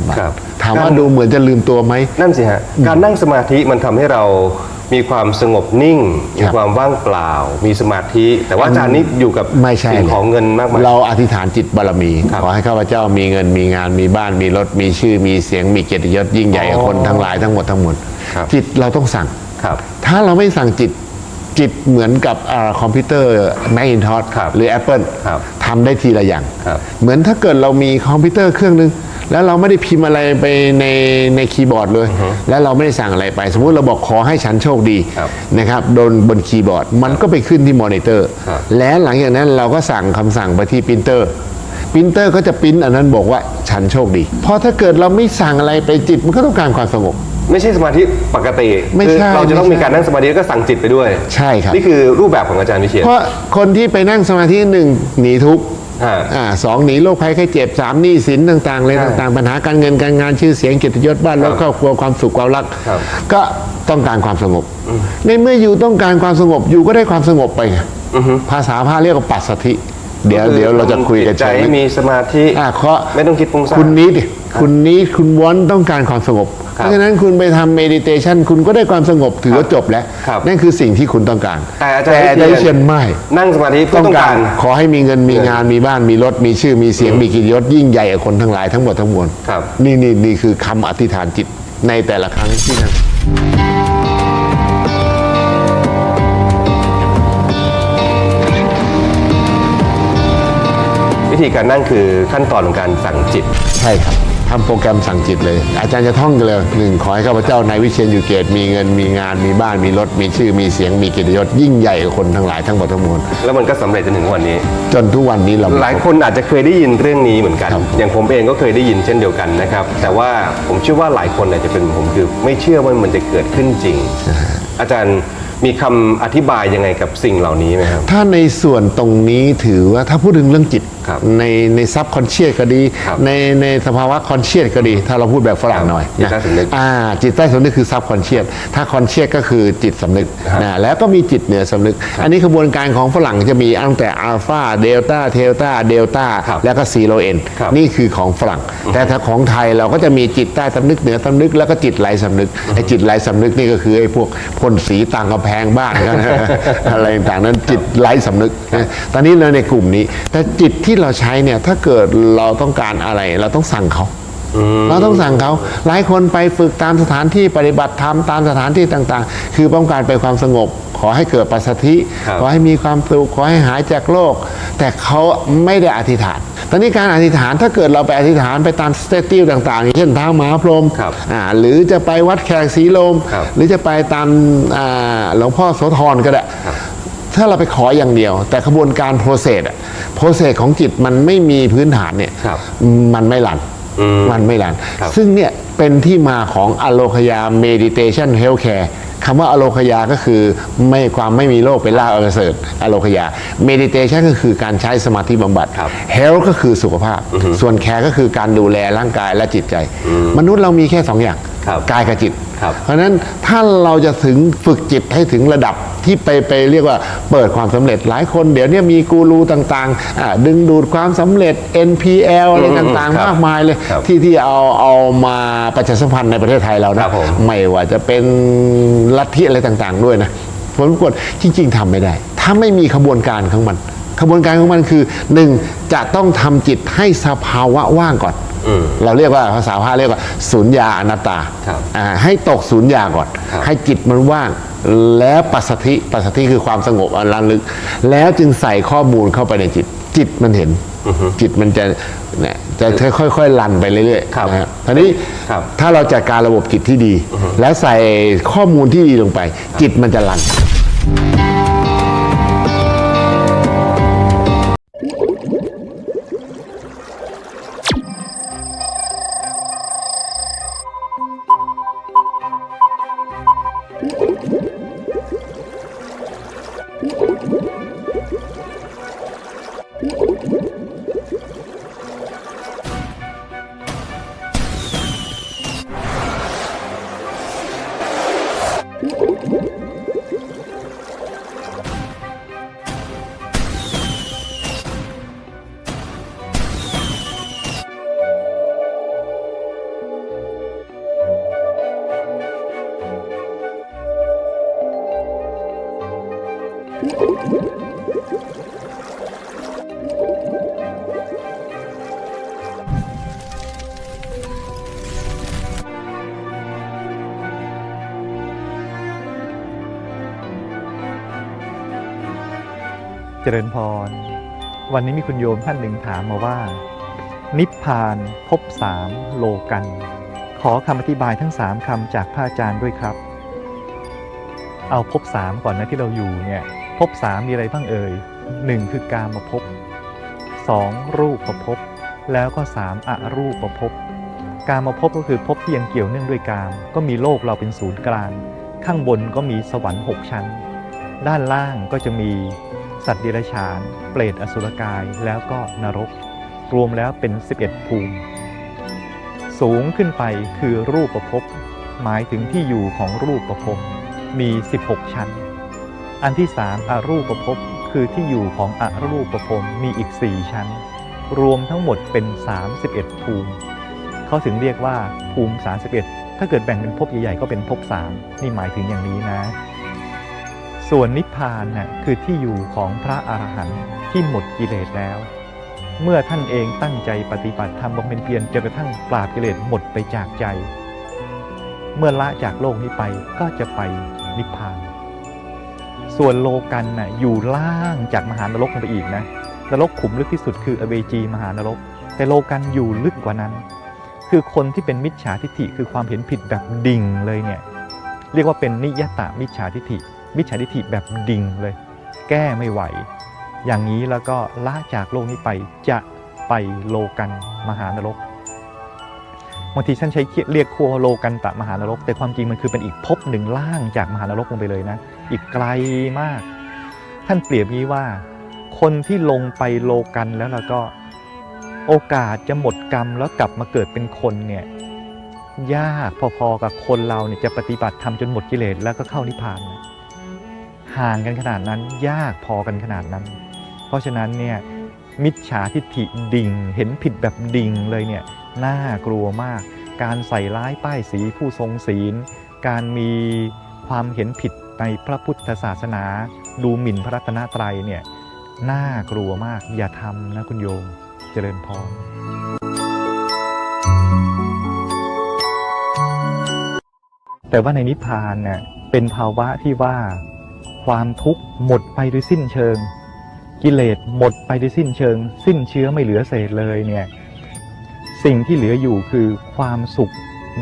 ล้านบาทครับถามว่าดูเหมือนจะลืมตัวไหม นั่นสิฮะ การนั่งสมาธิมันทำให้เรามีความสงบนิ่ง มีความว่างเปล่า มีสมาธิ แต่ว่าอาจารย์นี่อยู่กับไม่ใช่สิ่งของเงินมากมาย เราอธิษฐานจิตบารมีครับขอให้ข้าพเจ้ามีเงินมีงานมีบ้านมีรถมีชื่อมีเสียงมีเกียรติยศยิ่งใหญ่กว่าคนทั้งหลายทั้งหมดทั้งมวลครับ จิตเราต้องสั่ง ครับ ถ้าเราไม่สั่งจิต จิตเหมือนกับอาคอมพิวเตอร์ Macintosh ครับหรือ Apple ครับทำได้ทีละอย่างครับเหมือนถ้าเกิดเรามีคอมพิวเตอร์เครื่องนึง แล้วเราไม่ได้พิมพ์อะไรไปในในคีย์บอร์ดเลย แล้วเราไม่ได้สั่งอะไรไป สมมุติเราบอกขอให้ฉันโชคดีครับนะครับโดนบนคีย์บอร์ด มันก็ไปขึ้นที่มอนิเตอร์ครับและหลังจากนั้นเราก็สั่งคำสั่งไปที่ปรินเตอร์ปรินเตอร์ก็จะปริ้นอันนั้นบอกว่าฉันโชคดี เพราะถ้าเกิดเราไม่สั่งอะไรไปจิตมันก็ต้องการความสงบ ไม่ใช่สมาธิปกติไม่ใช่คือเราจะต้องไม่มีใช่การนั่งสมาธิแล้วก็สั่งจิตไปด้วยใช่ครับ นี่คือรูปแบบของอาจารย์วิเชียรเพราะคนที่ไปนั่งสมาธิหนึ่งหนีทุกข์ฮะอ่าสองหนีโรคภัยไข้เจ็บสามหนี้สินต่างๆเลยใช่ต่างๆ ปัญหาการเงินการงานชื่อเสียงเกียรติยศบ้านแล้วครอบครัวความสุขความรัก ครับ ก็ต้องการความสงบ ในเมื่ออยู่ต้องการความสงบอยู่ก็ได้ความสงบไปไงภาษาพาเรียกว่าปัสสธิ เดี๋ยวเดี๋ยวเราจะคุยกันใจเชิงลึก มีสมาธิ อ่าเคาะไม่ต้องคิดฟุ้งซ่าน คุณนี้ดิคุณนี้คุณวอนต้องการความสงบครับ เพราะฉะนั้นคุณไปทำเมดิเทชันคุณก็ได้ความสงบถือว่าจบแล้ว ครับนั่นคือสิ่งที่คุณต้องการแต่อาจารย์แต่วิได้เชีเชียยรนไม่นั่งสมาธิก็ต้องต้องกาการรขอให้มีเงินมีงานมีบ้านมีรถมีชื่อมีเสียงมีเกิจยศยิ่งใหญ่กว่าคนทั้งหลายทั้งหมดทั้งมวลครับ นี่นี่นี่คือคำอธิษฐานจิตในแต่ละครั้งที่นั่ง วิธีการนั่งคือขั้นตอนของการสั่งจิต ใช่ครับ ทำโปรแกรมสั่งจิตเลย อาจารย์จะท่องกันเลยหนึ่งขอให้ข้าพเจ้านายวิเชียนอยู่เกตมีเงินมีงานมีบ้านมีรถมีชื่อมีเสียงมีเกียรติยศยิ่งใหญ่กว่าคนทั้งหลายทั้งหมดทั้งมวลแล้วมันก็สำเร็จจนถึงวันนี้ จนทุกวันนี้เรา หลายคนอาจจะเคยได้ยินเรื่องนี้เหมือนกัน ครับอย่างผมเองก็เคยได้ยินเช่นเดียวกันนะครับ แต่ว่าผมเชื่อว่าหลายคนอาจจะเป็นผมคือ ไม่เชื่อว่ามันจะเกิดขึ้นจริง อาจารย์มีคำอธิบายยังไงกับสิ่งเหล่านี้ไหมครับ ถ้าในส่วนตรงนี้ถือว่าถ้าพูดถึงเรื่องจิตครับ ในในซับคอนเชียสก็ดี ครับในในสภาวะคอนเชียสก็ดี ถ้าเราพูดแบบฝรั่งหน่อยจิตใต้สำนึกอ่าจิตใต้สำนึกคือซับคอนเชียสถ้าคอนเชียสก็คือจิตสำนึกครับนะแล้วก็มีจิตเหนือสำนึก อันนี้กระบวนการของฝรั่งจะมีตั้งแต่อัลฟาเดลต้าเทลต้าเดลต้าครับแล้วก็ซีโรเอ็นครับนี่คือของฝรั่ง แต่ถ้าของไทยเราก็จะมีจิตใต้สำนึกเหนือสำนึกแล้วก็จิตไหลสำนึกไอ้จิตไหลสำนึกนี่ก็คือไอ้พวกพ่นสีต่างกำแพงบ้านกัน อะไรต่างๆนั้นจิตไร้สำนึกนะตอนนี้เราในกลุ่มนี้ แต่จิตที่เราใช้เนี่ยถ้าเกิดเราต้องการอะไรเราต้องสั่งเขา เราต้องสั่งเขาหลายคนไปฝึกตามสถานที่ปฏิบัติธรรมตามสถานที่ต่างๆ คือต้องการไปความสงบ ขอให้เกิดปัสสัทธิครับขอให้มีความสุขขอให้หายจากโรคแต่เขาไม่ได้อธิษฐานตอนนี้การอธิษฐานถ้าเกิดเราไปอธิษฐานไปตามสเตติลต่างๆอย่างเช่นท้าวมหาพรหมครับอ่าหรือจะไปวัดแขกศรีลมครับหรือจะไปตามอ่าหลวงพ่อโสธรก็ได้ ถ้าเราไปขออย่างเดียว แต่ขบวนการโปรเซสอะโปรเซสของจิตมันไม่มีพื้นฐานเนี่ยครับมันไม่หลันอืมมันไม่หลัน ครับซึ่งเนี่ยเป็นที่มาของอโลคยา meditation healthcare คำว่าอโลคยาก็คือไม่ความไม่มีโรคเป็นลาภอันประเสริฐอโลคยา meditation ก็คือการใช้สมาธิบำบัดครับ health ก็คือสุขภาพ ส่วน care ก็คือการดูแลร่างกายและจิตใจ มนุษย์เรามีแค่สองอย่างครับกายกับจิต ครับเพราะฉะนั้นถ้าเราจะถึงฝึกจิตให้ถึงระดับที่ไปไปเรียกว่าเปิดความสำเร็จหลายคนเดี๋ยวนี้มีกูรูต่างๆอ่าดึงดูดความสำเร็จ NPL อะไรต่างครับๆมากมายเลย ครับที่ที่เอาเอามาประชาสัมพันธ์ในประเทศไทยเราคนะรับผม ไม่ว่าจะเป็นลัทธิอะไรต่างๆ ด้วยนะผลปรากฏจริง ๆทำไม่ได้ ถ้าไม่มีขบวนการของมันขบวนการของมันคือหนึ่งจะต้องทำจิตให้สภาวะว่างก่อน เราเรียกว่าภาษาพาเรียกว่าสุญญาอนัตตาครับอ่าให้ตกศูนย์ยาก่อนครับให้จิตมันว่าง แล้วปัสสธิปัสสธิคือความสงบอันระลึก แล้วจึงใส่ข้อมูลเข้าไปในจิต จิตมันเห็นจิตมันจะเนี่ยจะค่อยๆลันไปเรื่อยครับๆนะฮะทีนี้ครับถ้าเราจัดการระบบจิตที่ดี แล้วใส่ข้อมูลที่ดีลงไป จิตมันจะลัน เจริญพร วันนี้มีคุณโยมท่านหนึ่งถามมาว่า นิพพานพบสามโลกัน ขอคำอธิบายทั้งสามคำจากพระอาจารย์ด้วยครับ เอาพบสามก่อนนะที่เราอยู่เนี่ยพบสามมีอะไรบ้างเอ่ยหนึ่งคือการมภพบสองรูปประพบแล้วก็สามอรูปประพบการมภพบก็คือภพที่ยังเกี่ยวเนื่องด้วยกาม ก็มีโลกเราเป็นศูนย์กลาง ข้างบนก็มีสวรรค์หกชั้น ด้านล่างก็จะมี สัตว์เดรัจฉาน เปรตอสุรกาย แล้วก็นรก รวมแล้วเป็น 11 ภูมิ สูงขึ้นไปคือรูปประพบหมายถึงที่อยู่ของรูปประพบมี 16 ชั้น อันที่3อรูปประพบคือที่อยู่ของอรูปประพมมีอีก 4 ชั้น รวมทั้งหมดเป็น 31 ภูมิ เขาถึงเรียกว่าภูมิ 31 ถ้าเกิดแบ่งเป็นภพใหญ่ๆก็เป็นภพ3นี่หมายถึงอย่างนี้นะ ส่วนนิพพานน่ะคือที่อยู่ของพระอรหันต์ที่หมดกิเลสแล้ว เมื่อท่านเองตั้งใจปฏิบัติธรรมบำเพ็ญเพียรจนกระทั่งปราบกิเลสหมดไปจากใจ เมื่อละจากโลกนี้ไปก็จะไปนิพพาน ส่วนโลกันน่ะอยู่ล่างจากมหานรกลงไปอีกนะนรกขุมลึกที่สุดคืออเวจีมหานรก แต่โลกันอยู่ลึกกว่านั้น คือคนที่เป็นมิจฉาทิฏฐิคือความเห็นผิดแบบดิ่งเลยเนี่ยเรียกว่าเป็นนิยตามิจฉาทิฏฐิ มิจฉาทิฏฐิแบบดิ่งเลย แก้ไม่ไหว อย่างนี้แล้วก็ละจากโลกนี้ไปจะไปโลกันมหานรกบางทีฉันใช้เรียกครัวโลกันตะมหานรก แต่ความจริงมันคือเป็นอีกภพหนึ่งล่างจากมหานรกลงไปเลยนะ อีกไกลมาก ท่านเปรียบนี้ว่า คนที่ลงไปโลกันแล้วแล้วก็โอกาสจะหมดกรรมแล้วกลับมาเกิดเป็นคนเนี่ยยากพอๆกับคนเราเนี่ยจะปฏิบัติทำจนหมดกิเลสแล้วก็เข้านิพพานนะ ห่างกันขนาดนั้นยากพอกันขนาดนั้น เพราะฉะนั้นเนี่ยมิจฉาทิฏฐิดิ่ง เห็นผิดแบบดิ่งเลยเนี่ยน่ากลัวมาก การใส่ร้ายป้ายสีผู้ทรงศีล การมีความเห็นผิดในพระพุทธศาสนา ดูหมิ่นพระรัตนตรัยเนี่ยน่ากลัวมากอย่าทำนะคุณโยมเจริญพรแต่ว่าในนิพพานเนี่ยเป็นภาวะที่ว่า ความทุกข์หมดไปโดยสิ้นเชิง กิเลสหมดไปโดยสิ้นเชิง สิ้นเชื้อไม่เหลือเศษเลยเนี่ยสิ่งที่เหลืออยู่คือความสุข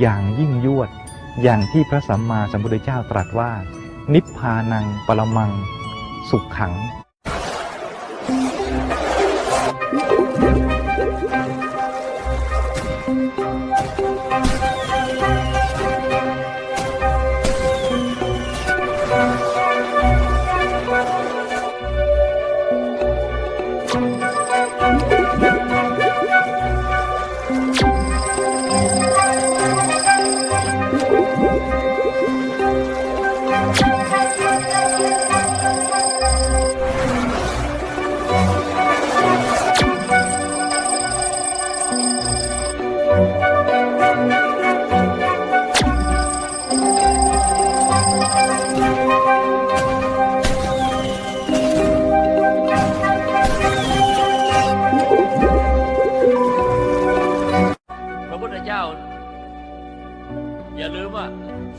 อย่างยิ่งยวด อย่างที่พระสัมมาสัมพุทธเจ้าตรัสว่า นิพพานังปรมัง สุขขัง พ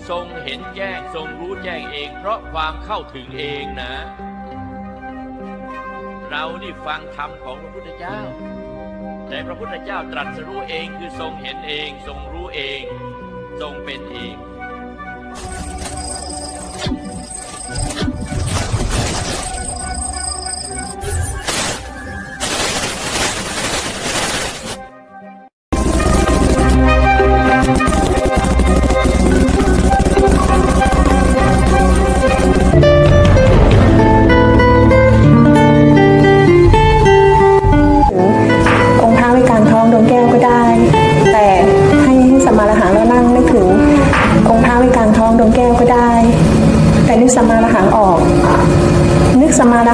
ทรงเห็นแจ้งทรงรู้แจ้งเอง เพราะความเข้าถึงเองนะ เรานี่ฟังธรรมของพระพุทธเจ้า แต่พระพุทธเจ้าตรัสรู้เองคือทรงเห็นเอง ทรงรู้เอง ทรงเป็นเอง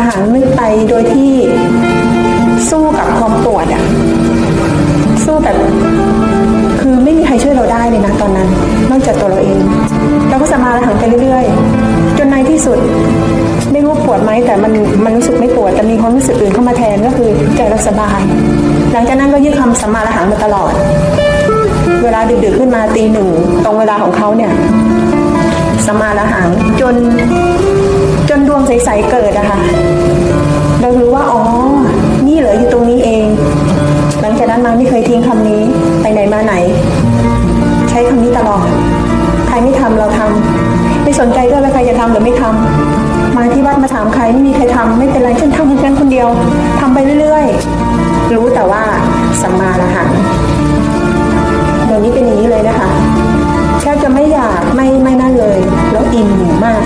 นึกสมมาระหังนึกไปโดยที่สู้กับความปวดอะสู้แบบคือไม่มีใครช่วยเราได้เลยนะตอนนั้น นอกจากตัวเราเอง เราก็สมมาระหังไปเรื่อยๆ จนในที่สุด ไม่รู้ปวดไหมแต่มันมันรู้สึกไม่ปวดแต่มีความรู้สึกอื่นเข้ามาแทนก็คือใจเราสบาย หลังจากนั้นก็ยึดคำสัมมาระหังมาตลอด เวลาดึกๆขึ้นมาตีหนึ่งตรงเวลาของเขาเนี่ยสัมมาระหังจน นดวงใสๆเกิดอะค่ะเรารู้ว่าอ๋อ นี่เหลืออยู่ตรงนี้เอง หลังจากนั้นมาไม่เคยทิ้งคำนี้ไปไหนมาไหน ใช้คำนี้ตลอด ใครไม่ทำเราทำไม่สนใจด้วยว่าใครจะทำหรือไม่ทำมาที่วัดมาถามใครไม่มีใครทำไม่เป็นไรฉันทำของฉันคนเดียวทำไปเรื่อยๆ รู้แต่ว่าสัมมาละหังเดี๋ยวนี้เป็นอย่างนี้เลยนะคะแทบจะไม่อยากไม่ไม่นั่นเลย แล้วอิ่มมาก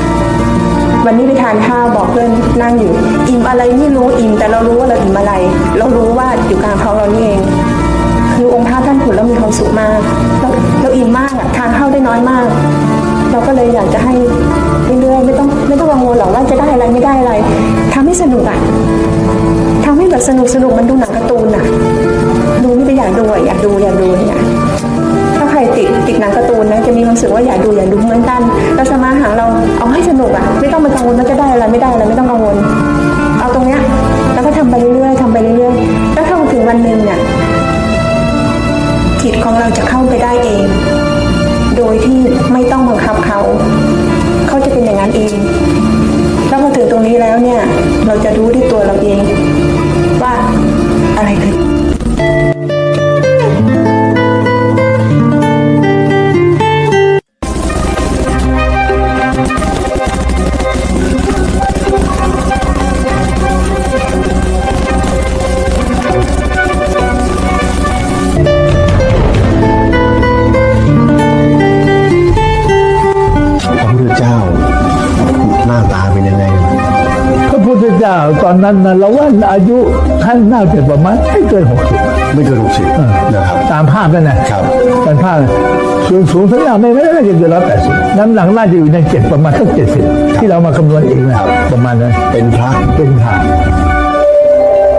วันนี้ไปทานข้าวบอกเพื่อนนั่งอยู่ อิ่มอะไรไม่รู้อิ่มแต่เรารู้ว่าเราอิ่มอะไร เรารู้ว่าอยู่กลางท้องเรานี่เอง คือองค์พระท่านขุนแล้วมีความสุขมากแล้วเราอิ่มมากอะทานข้าวได้น้อยมาก เราก็เลยอยากจะให้เรื่อยๆไม่ต้องไม่ต้องกังวลหรอกว่าจะได้อะไรไม่ได้อะไรทำให้สนุกอะทำให้แบบสนุกสนุกมันดูหนังการ์ตูนอะดูนี่ไปอยากดูอะอยากดูอยากดูเนี่ย ติดหนังการ์ตูนนะจะมีความรู้สึกว่าอยากดูอยากดูเหมือนกันเราสมาหาเราเอาให้สนุกอะไม่ต้องมากังวลว่าจะได้อะไรไม่ได้อะไรไม่ต้องกังวล นนั้นนะเราว่าอายุท่านน่าจะประมาณไม่เกินหกสิบไม่เกินหกสิบนะครับ ตามภาพนั่นนะครับตามภาพสูงสูงสักอย่างไม่ไม่น่าจะเกินร้อยแปดสิบน้ำหนักน่าจะอยู่ในเจ็ดประมาณสักเจ็ดสิบที่เรามาคำนวณเองนะประมาณนั้นเป็นพระเป็นผ่าน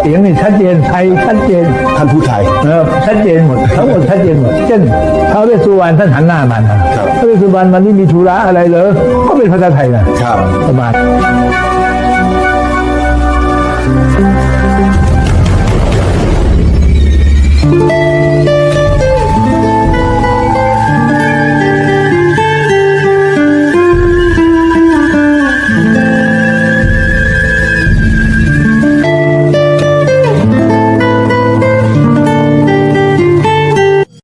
เสียงนี่ชัดเจนไทยชัดเจนท่านผู้ไทยเออชัดเจนหมดทั้งหมดชัดเจนหมดเช่นท้าวเวสสุวรรณท่านหันหน้ามานะครับท้าวเวสสุวรรณวันนี้มีธุระอะไรเหรอก็เป็นภาษาไทยนะครับประมาณ